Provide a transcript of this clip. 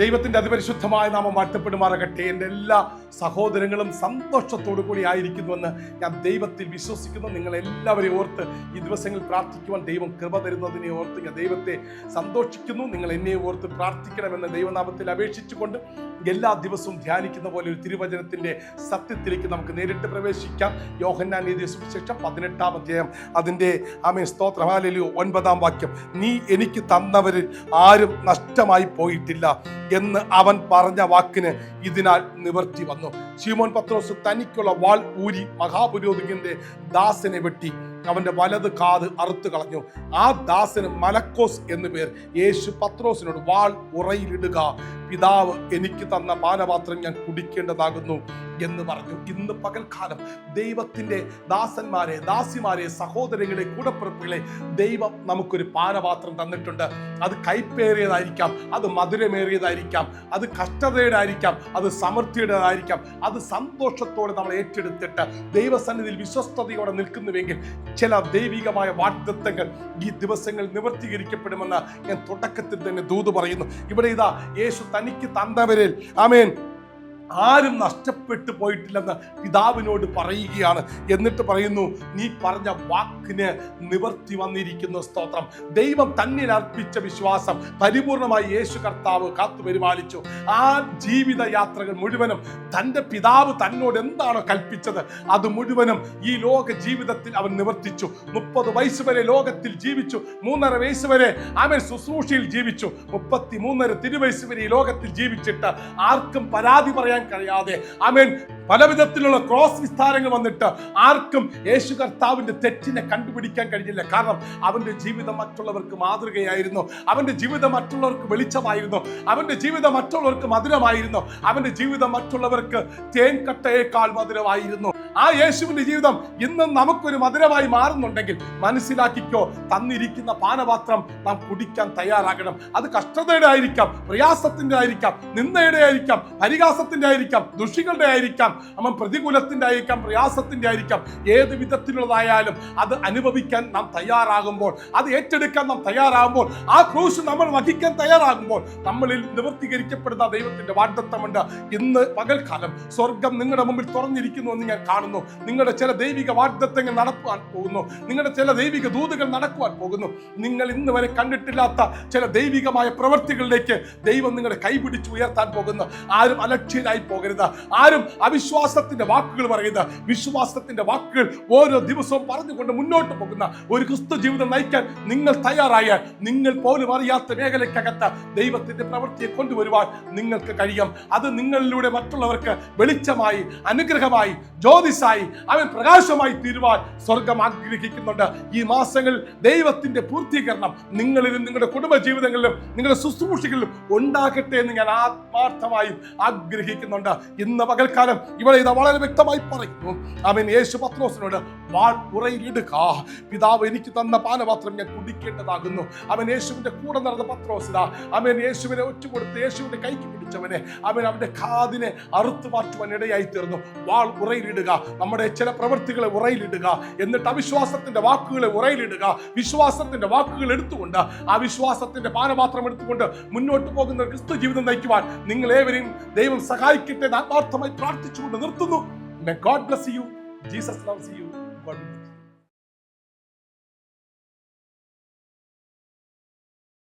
ദൈവത്തിന്റെ അതിപരിശുദ്ധമായ നാമം വാഴ്ത്തപ്പെടുമാറാകട്ടെ. എന്റെ എല്ലാ സഹോദരങ്ങളും സന്തോഷത്തോടു കൂടി ആയിരിക്കുന്നുവെന്ന് ഞാൻ ദൈവത്തിൽ വിശ്വസിക്കുന്നു. നിങ്ങൾ എല്ലാവരെയും ഓർത്ത് ഈ ദിവസങ്ങളിൽ പ്രാർത്ഥിക്കുവാൻ ദൈവം കൃപ തരുന്നതിനെ ഓർത്ത് ഞാൻ ദൈവത്തെ സന്തോഷിക്കുന്നു. നിങ്ങൾ എന്നെ ഓർത്ത് പ്രാർത്ഥിക്കണമെന്ന് ദൈവനാമത്തിൽ അപേക്ഷിച്ചുകൊണ്ട് എല്ലാ ദിവസവും ധ്യാനിക്കുന്ന പോലെ ഒരു തിരുവചനത്തിന്റെ സത്യത്തിലേക്ക് നമുക്ക് നേരിട്ട് പ്രവേശിക്കാം. യോഹന്നാൻ എഴുതിയ സുവിശേഷം പതിനെട്ടാം അധ്യായം. അതിന്റെ ആമേ സ്തോത്രമാലയിലോ ഒൻപതാം വാക്യം. നീ എനിക്ക് തന്നവരിൽ ആരും നഷ്ടമായി പോയിട്ടില്ല. എന്ന് അവൻ പറഞ്ഞ വാക്കിന് ഇതിനാൽ നിവർത്തി വന്നു. ശിമോൻ പത്രോസ് തനിക്കുള്ള വാൾ ഊരി മഹാപുരോഹിതന്റെ ദാസനെ വെട്ടി. അവന്റെ വലത് കാത് അറുത്തു കളഞ്ഞു. ആ ദാസന് മലക്കോസ് എന്നു പേർ. യേശു പത്രോസിനോട് വാൾ ഉറയിലിടുക. പിതാവ് എനിക്ക് തന്ന പാനപാത്രം ഞാൻ കുടിക്കേണ്ടതാകുന്നു എന്ന് പറഞ്ഞു. ഇന്ന് പകൽക്കാലം ദൈവത്തിന്റെ ദാസന്മാരെ ദാസിമാരെ സഹോദരങ്ങളെ കൂടപ്പിറപ്പുകളെ ദൈവം നമുക്കൊരു പാനപാത്രം തന്നിട്ടുണ്ട്. അത് കൈപ്പേറിയതായിരിക്കാം അത് മധുരമേറിയതായിരിക്കാം അത് കഷ്ടതയുടെയായിരിക്കാം അത് സമൃദ്ധിയുടേതായിരിക്കാം അത് സന്തോഷത്തോടെ നമ്മൾ ഏറ്റെടുത്തിട്ട് ദൈവസന്നിധിയിൽ വിശ്വസ്തയോടെ നിൽക്കുന്നുവെങ്കിൽ ചില ദൈവികമായ വാഗ്ദത്തങ്ങൾ ഈ ദിവസങ്ങൾ നിവർത്തീകരിക്കപ്പെടുമെന്ന് ഞാൻ തുടക്കത്തിൽ തന്നെ ദൂത് പറയുന്നു. ഇവിടെ ഇതാ യേശു തനിക്ക് തന്നവരിൽ. ആമേൻ. ആരും നഷ്ടപ്പെട്ടു പോയിട്ടില്ലെന്ന് പിതാവിനോട് പറയുകയാണ്. എന്നിട്ട് പറയുന്നു നീ പറഞ്ഞ വാക്കിന് നിവർത്തി വന്നിരിക്കുന്ന സ്തോത്രം. ദൈവം തന്നിൽ അർപ്പിച്ച വിശ്വാസം പരിപൂർണമായി യേശു കർത്താവ് കാത്തു പരിപാലിച്ചു. ആ ജീവിത യാത്രകൾ മുഴുവനും തന്റെ പിതാവ് തന്നോട് എന്താണോ കൽപ്പിച്ചത് അത് മുഴുവനും ഈ ലോക ജീവിതത്തിൽ അവൻ നിവർത്തിച്ചു. മുപ്പത് വയസ്സ് വരെ ലോകത്തിൽ ജീവിച്ചു. മൂന്നര വയസ്സ് വരെ അവൻ ശുശ്രൂഷയിൽ ജീവിച്ചു. മുപ്പത്തി മൂന്നര തിരുവയസ്സ് വരെ ഈ ലോകത്തിൽ ജീവിച്ചിട്ട് ആർക്കും പരാതി പറയാൻ കഴിയാതെ അവൻ പല വിധത്തിലുള്ള ക്രോസ് വിസ്താരങ്ങൾ വന്നിട്ട് ആർക്കും യേശു കർത്താവിന്റെ തെറ്റിനെ കണ്ടുപിടിക്കാൻ കഴിഞ്ഞില്ല. കാരണം അവന്റെ ജീവിതം മറ്റുള്ളവർക്ക് മാതൃകയായിരുന്നു. അവന്റെ ജീവിതം മറ്റുള്ളവർക്ക് വെളിച്ചമായിരുന്നു. അവന്റെ ജീവിതം മറ്റുള്ളവർക്ക് മധുരമായിരുന്നു. അവന്റെ ജീവിതം മറ്റുള്ളവർക്ക് തേൻകട്ടയേക്കാൾ മധുരമായിരുന്നു. ആ യേശുവിന്റെ ജീവിതം ഇന്നും നമുക്കൊരു മധുരമായി മാറുന്നുണ്ടെങ്കിൽ മനസ്സിലാക്കിക്കോ തന്നിരിക്കുന്ന പാനപാത്രം നാം കുടിക്കാൻ തയ്യാറാകണം. അത് കഷ്ടതയുടെ ആയിരിക്കാം പ്രയാസത്തിന്റെ ആയിരിക്കാം നിന്ദയുടെ ആയിരിക്കാം പരിഹാസത്തിന്റെ ആയിരിക്കാം ദുഷികളുടെ ആയിരിക്കാം. അവൻ പ്രതികൂലത്തിന്റെ ആയിരിക്കാം പ്രയാസത്തിന്റെ ആയിരിക്കാം. ഏത് വിധത്തിലുള്ളതായാലും അത് അനുഭവിക്കാൻ നാം തയ്യാറാകുമ്പോൾ അത് ഏറ്റെടുക്കാൻ നാം തയ്യാറാകുമ്പോൾ ആ ക്രൂശ് നമ്മൾ വഹിക്കാൻ തയ്യാറാകുമ്പോൾ നമ്മളിൽ നിവർത്തീകരിക്കപ്പെടുന്ന ദൈവത്തിന്റെ വാഗ്ദത്തമുണ്ട്. ഇന്ന് പകൽക്കാലം സ്വർഗം നിങ്ങളുടെ മുമ്പിൽ തുറന്നിരിക്കുന്നു എന്ന് ഞാൻ കാണുന്നു. നിങ്ങളുടെ ചില ദൈവിക വാഗ്ദത്തങ്ങൾ നടക്കുവാൻ പോകുന്നു. നിങ്ങളുടെ ചില ദൈവിക ദൂതുകൾ നടക്കുവാൻ പോകുന്നു. നിങ്ങൾ ഇന്ന് വരെ കണ്ടിട്ടില്ലാത്ത ചില ദൈവികമായ പ്രവൃത്തികളിലേക്ക് ദൈവം നിങ്ങളുടെ കൈപിടിച്ച് ഉയർത്താൻ പോകുന്നു. ആരും അലക്ഷ്യരായി പോകരുത്. ആരും അവിശ്വാസത്തിന്റെ വാക്കുകൾ പറയുന്നത് വിശ്വാസത്തിന്റെ വാക്കുകൾ ഓരോ ദിവസവും പറഞ്ഞുകൊണ്ട് മുന്നോട്ട് പോകുന്ന ഒരു ക്രിസ്തു ജീവിതം നയിക്കാൻ നിങ്ങൾ തയ്യാറായാൽ നിങ്ങൾ പോലും അറിയാത്ത മേഖലയ്ക്കകത്ത് ദൈവത്തിന്റെ പ്രവൃത്തിയെ കൊണ്ടുവരുവാൻ നിങ്ങൾക്ക് കഴിയും. അത് നിങ്ങളിലൂടെ മറ്റുള്ളവർക്ക് വെളിച്ചമായി അനുഗ്രഹമായി ജ്യോതിസായി അവൻ പ്രകാശമായി തീരുവാൻ സ്വർഗം ആഗ്രഹിക്കുന്നുണ്ട്. ഈ മാസങ്ങളിൽ ദൈവത്തിന്റെ പൂർത്തീകരണം നിങ്ങളിലും നിങ്ങളുടെ കുടുംബ ജീവിതങ്ങളിലും നിങ്ങളുടെ ശുശ്രൂഷകളിലും ഉണ്ടാകട്ടെ എന്ന് ഞാൻ ആത്മാർത്ഥമായും ആഗ്രഹിക്കുന്നുണ്ട്. ഇന്ന് പകൽക്കാലം ഇവിടെ ഇത് വളരെ വ്യക്തമായി പറയുന്നു. അവൻ യേശു പത്രോസിനോട് വാൾ ഉറയിലിടുക പിതാവ് എനിക്ക് തന്ന പാനപാത്രം ഞാൻ കുടിക്കേണ്ടതാകുന്നു. അവൻ യേശുവിന്റെ കൂടെ നടന്ന പത്രോസിത അവൻ യേശുവിനെ ഒറ്റുകൊടുത്ത് യേശുവിന്റെ കൈക്ക് പിടിച്ചവനെ അവൻ അവന്റെ കാതിനെ അറുത്തു മാറ്റുവാൻ ഇടയായി തീർന്നു വാൾ ഉറയിലിടുക നമ്മുടെ ചില പ്രവൃത്തികളെ ഉറയിലിടുക എന്നിട്ട് അവിശ്വാസത്തിന്റെ വാക്കുകളെ ഉറയിലിടുക വിശ്വാസത്തിന്റെ വാക്കുകൾ എടുത്തുകൊണ്ട് ആ വിശ്വാസത്തിന്റെ പാനപാത്രം എടുത്തുകൊണ്ട് മുന്നോട്ട് പോകുന്ന ക്രിസ്തു ജീവിതം നയിക്കുവാൻ നിങ്ങൾ ഏവരെയും ദൈവം സഹായിക്കട്ടെ ആത്മാർത്ഥമായി ആത്മാർത്ഥമായി പ്രാർത്ഥിച്ചുകൊണ്ട് നിർത്തുന്നു God bless you Jesus loves you God